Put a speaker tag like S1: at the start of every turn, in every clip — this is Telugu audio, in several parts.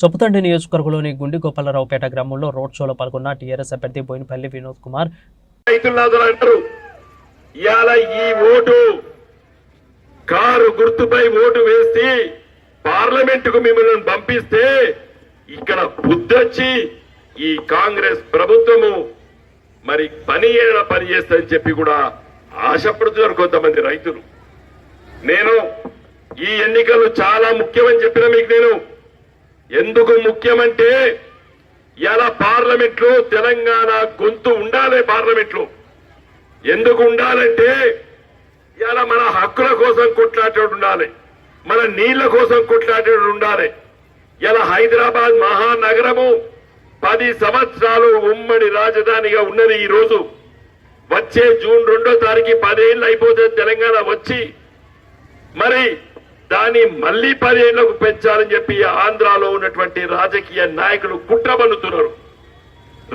S1: చొప్పుతండి నియోజకవర్గంలోని గుండి గోపాలరావుపేట గ్రామంలో రోడ్ షోలో పాల్గొన్న టీఆర్ఎస్ అభ్యర్థి బోయినపల్లి వినోద్ కుమార్.
S2: ఇవాళ ఈ ఓటు కారు గుర్తుపై ఓటు వేసి పార్లమెంట్కు మిమ్మల్ని పంపిస్తే ఇక్కడ బుద్ధొచ్చి ఈ కాంగ్రెస్ ప్రభుత్వము మరి పని ఏడా పని చేస్తుందని చెప్పి కూడా ఆశపడుతున్నారు కొంతమంది రైతులు. నేను ఈ ఎన్నికలు చాలా ముఖ్యమని చెప్పిన మీకు నేను ఎందుకు ముఖ్యమంటే ఇలా పార్లమెంట్లో తెలంగాణ గొంతు ఉండాలి పార్లమెంట్లో ఎందుకు ఉండాలంటే ఇలా మన హక్కుల కోసం కొట్లాడేవాడు ఉండాలి. మన నీళ్ళ కోసం కొట్లాడేవాడు ఉండాలి. ఇలా హైదరాబాద్ మహానగరము పది సంవత్సరాలు ఉమ్మడి రాజధానిగా ఉన్నది ఈ రోజు వచ్చే జూన్ రెండో తారీఖు పదేళ్ళు అయిపోతుంది తెలంగాణ వచ్చి మరి దాన్ని మళ్ళీ పదిహేనులకు పెంచాలని చెప్పి ఆంధ్రాలో ఉన్నటువంటి రాజకీయ నాయకులు కుట్రబన్నుతున్నారు.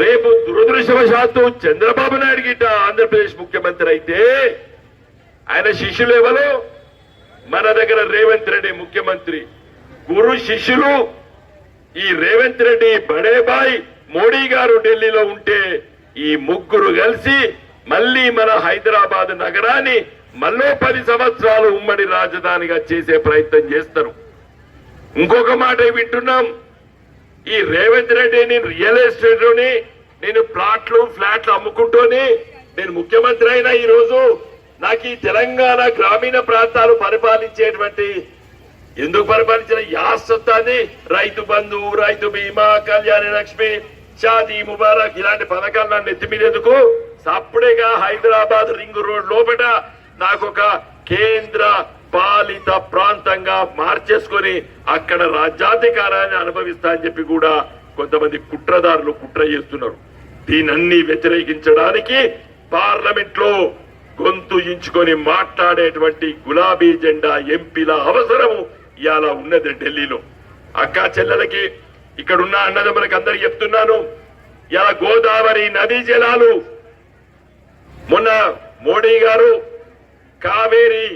S2: రేపు దురదృష్టవశాత్తు చంద్రబాబు నాయుడు గిట్ట ఆంధ్రప్రదేశ్ ముఖ్యమంత్రి అయితే ఆయన శిష్యులు ఎవరు? మన దగ్గర రేవంత్ రెడ్డి ముఖ్యమంత్రి. గురు శిష్యులు ఈ రేవంత్ రెడ్డి బడేబాయ్ మోడీ గారు ఢిల్లీలో ఉంటే ఈ ముగ్గురు కలిసి మళ్ళీ మన హైదరాబాద్ నగరాన్ని మళ్ళీ పది సంవత్సరాలు ఉమ్మడి రాజధానిగా చేసే ప్రయత్నం చేస్తారు. ఇంకొక మాట వింటున్నాం. ఈ రేవంత్ రెడ్డి నేను రియల్ ఎస్టేట్లోని నేను ప్లాట్లు ఫ్లాట్లు అమ్ముకుంటూనే నేను ముఖ్యమంత్రి అయినా ఈరోజు నాకు ఈ తెలంగాణ గ్రామీణ ప్రాంతాలు పరిపాలించేటువంటి ఎందుకు పరిపాలించిన యాసత్తాన్ని రైతు బంధు రైతు బీమా కళ్యాణ లక్ష్మి షాదీ ముబారక్ ఇలాంటి పథకాలు నన్ను ఎత్తిమీరేందుకు సప్పుడేగా హైదరాబాద్ రింగ్ రోడ్ లోపల నాకు ఒక కేంద్ర పాలిత ప్రాంతంగా మార్చేసుకొని అక్కడ రాజ్యాధికారాన్ని అనుభవిస్తా అని చెప్పి కూడా కొంతమంది కుట్రదారులు కుట్ర చేస్తున్నారు. దీనన్ని వ్యతిరేకించడానికి పార్లమెంట్లో గొంతు ఇంచుకొని మాట్లాడేటువంటి గులాబీ జెండా ఎంపీల అవసరము ఇవాళ ఉన్నది ఢిల్లీలో. అక్క చెల్లెలకి ఇక్కడున్న అన్నదమ్ములకి అందరికి చెప్తున్నాను ఇలా గోదావరి నదీ జలాలు. మొన్న మోడీ గారు కావేరి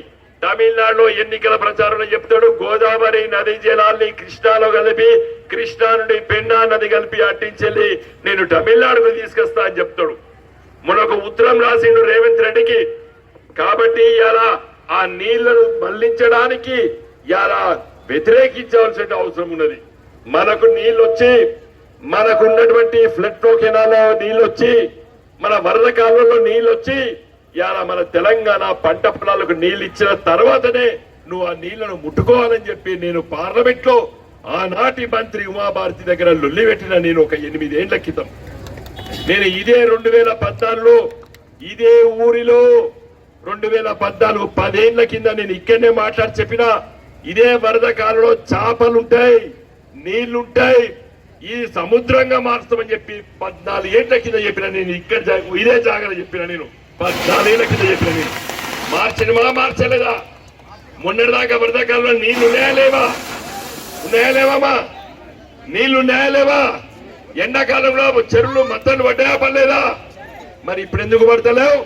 S2: తమిళనాడులో ఎన్నికల ప్రచారంలో చెప్తాడు. గోదావరి నది జలాల్ని కృష్ణాలో కలిపి కృష్ణా నుండి పెన్నా నది కలిపి అట్టించెళ్ళి నేను తమిళనాడుకు తీసుకొస్తా అని చెప్తాడు. మనకు ఉత్తరం రాసిండు రేవంత్ రెడ్డికి కాబట్టి ఇలా ఆ నీళ్ళను మళ్ళించడానికి ఇలా వ్యతిరేకించవలసిన అవసరం ఉన్నది. మనకు నీళ్ళు వచ్చి మనకున్నటువంటి ఫ్లడ్ ఫ్లో కెనాల్లో నీళ్ళు వచ్చి మన వరద కాలంలో నీళ్ళు వచ్చి ఇలా మన తెలంగాణ పంట పొలాలకు నీళ్ళు ఇచ్చిన తర్వాతనే నువ్వు ఆ నీళ్ళను ముట్టుకోవాలని చెప్పి నేను పార్లమెంట్లో ఆనాటి మంత్రి ఉమాభారతి దగ్గర లొల్లి పెట్టిన నేను ఒక ఎనిమిదేళ్ళ క్రితం. నేను ఇదే రెండు వేల పద్నాలుగులో ఇదే ఊరిలో రెండు వేల పద్నాలుగు పదేళ్ళ కింద నేను ఇక్కడనే మాట్లాడి చెప్పిన ఇదే వరద కాలంలో చేపలుంటాయి నీళ్ళుంటాయి ఈ సముద్రంగా మారుస్తామని చెప్పి పద్నాలుగు ఏళ్ళ కింద చెప్పిన నేను ఇక్కడ ఇదే జాగ్రత్త చెప్పిన నేను. పద్నాలుగేళ్ళ కింద చెప్పిన నేను మార్చలేదా? మొన్నటిదాకా వరద నీళ్ళు ఉన్నాయా లేవా? ఉన్నాయా లేవామా నీళ్ళు ఉన్నాయా లేవా? ఎండాకాలంలో చెరువులు మత్తలు పడ్డాయా పడలేదా? మరి ఇప్పుడు ఎందుకు పడతలేవు?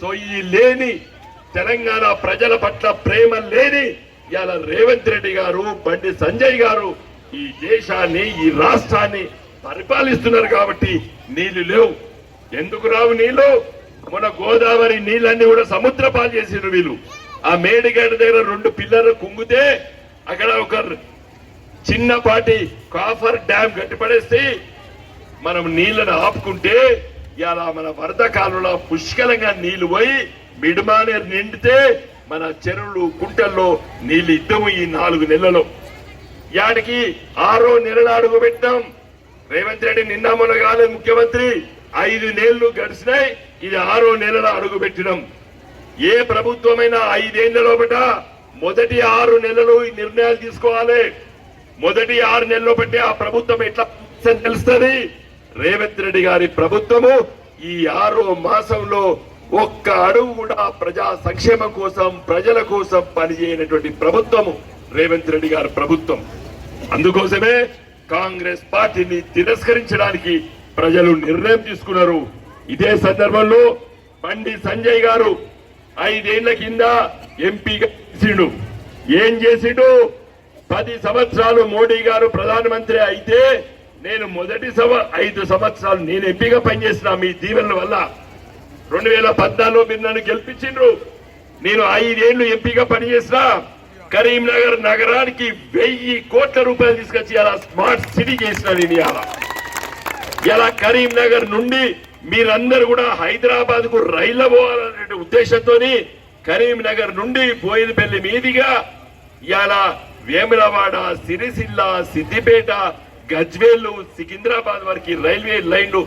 S2: సో ఈ లేని తెలంగాణ ప్రజల పట్ల ప్రేమ లేని ఇవాళ రేవంత్ రెడ్డి గారు బండి సంజయ్ గారు ఈ దేశాన్ని ఈ రాష్ట్రాన్ని పరిపాలిస్తున్నారు కాబట్టి నీళ్ళు లేవు. ఎందుకు రావు నీళ్ళు? మన గోదావరి నీళ్ళన్నీ కూడా సముద్ర పాలు చేసిండ్రు వీళ్ళు. ఆ మేడిగడ్డ దగ్గర రెండు పిల్లలు కుంగితే అక్కడ ఒక చిన్నపాటి కాఫర్ డ్యామ్ గట్టిపడేస్తే మనం నీళ్ళను ఆపుకుంటే ఇలా మన వరద కాలంలో పుష్కలంగా నీళ్ళు పోయి మిడిమానే నిండితే మన చెరువులు కుంటల్లో నీళ్ళు ఇద్దము ఈ నాలుగు నెలలు. యాడికి ఆరో నెలలు అడుగు పెట్టాం రేవంత్ రెడ్డి నిన్న మొన్న కాలేదు ముఖ్యమంత్రి. ఐదు నెలలు గడిచినాయి. ఇది ఆరో నెలల అడుగు ఏ ప్రభుత్వమైనా ఐదేళ్ళ లోపట మొదటి ఆరు నెలలు ఈ నిర్ణయాలు తీసుకోవాలి. మొదటి ఆరు నెలలు బట్టి ఆ ప్రభుత్వం ఎట్లా తెలుస్తుంది? రేవంత్ రెడ్డి గారి ప్రభుత్వము ఈ ఆరో మాసంలో ఒక్క అడుగు కూడా ప్రజా సంక్షేమం కోసం ప్రజల కోసం పనిచేయనటువంటి ప్రభుత్వము రేవంత్ రెడ్డి గారి ప్రభుత్వం. అందుకోసమే కాంగ్రెస్ పార్టీని తిరస్కరించడానికి ప్రజలు నిర్ణయం తీసుకున్నారు. ఇదే సందర్భంలో బండి సంజయ్ గారు ఐదేళ్ళ కింద ఎంపీగా చేసిండు. ఏం చేసిండు? పది సంవత్సరాలు మోడీ గారు ప్రధానమంత్రి అయితే నేను మొదటి సవ ఐదు సంవత్సరాలు నేను ఎంపీగా పనిచేసిన మీ దీవెనల వల్ల రెండు వేల పద్నాలుగులో మీరు నన్ను గెలిపించిండ్రు. నేను ఐదేళ్ళు ఎంపీగా పనిచేసిన కరీంనగర్ నగరానికి వెయ్యి కోట్ల రూపాయలు తీసుకొచ్చి అలా స్మార్ట్ సిటీ చేసిన నేను ఇలా ఇలా కరీంనగర్ నుండి మీరందరూ కూడా హైదరాబాద్కు రైల్లో పోవాలనే ఉద్దేశంతో కరీంనగర్ నుండి బోయినపల్లి మీదిగా ఇవాళ వేములవాడ సిరిసిల్ల సిద్దిపేట గజ్వేలు సికింద్రాబాద్ వరకు రైల్వే లైన్లు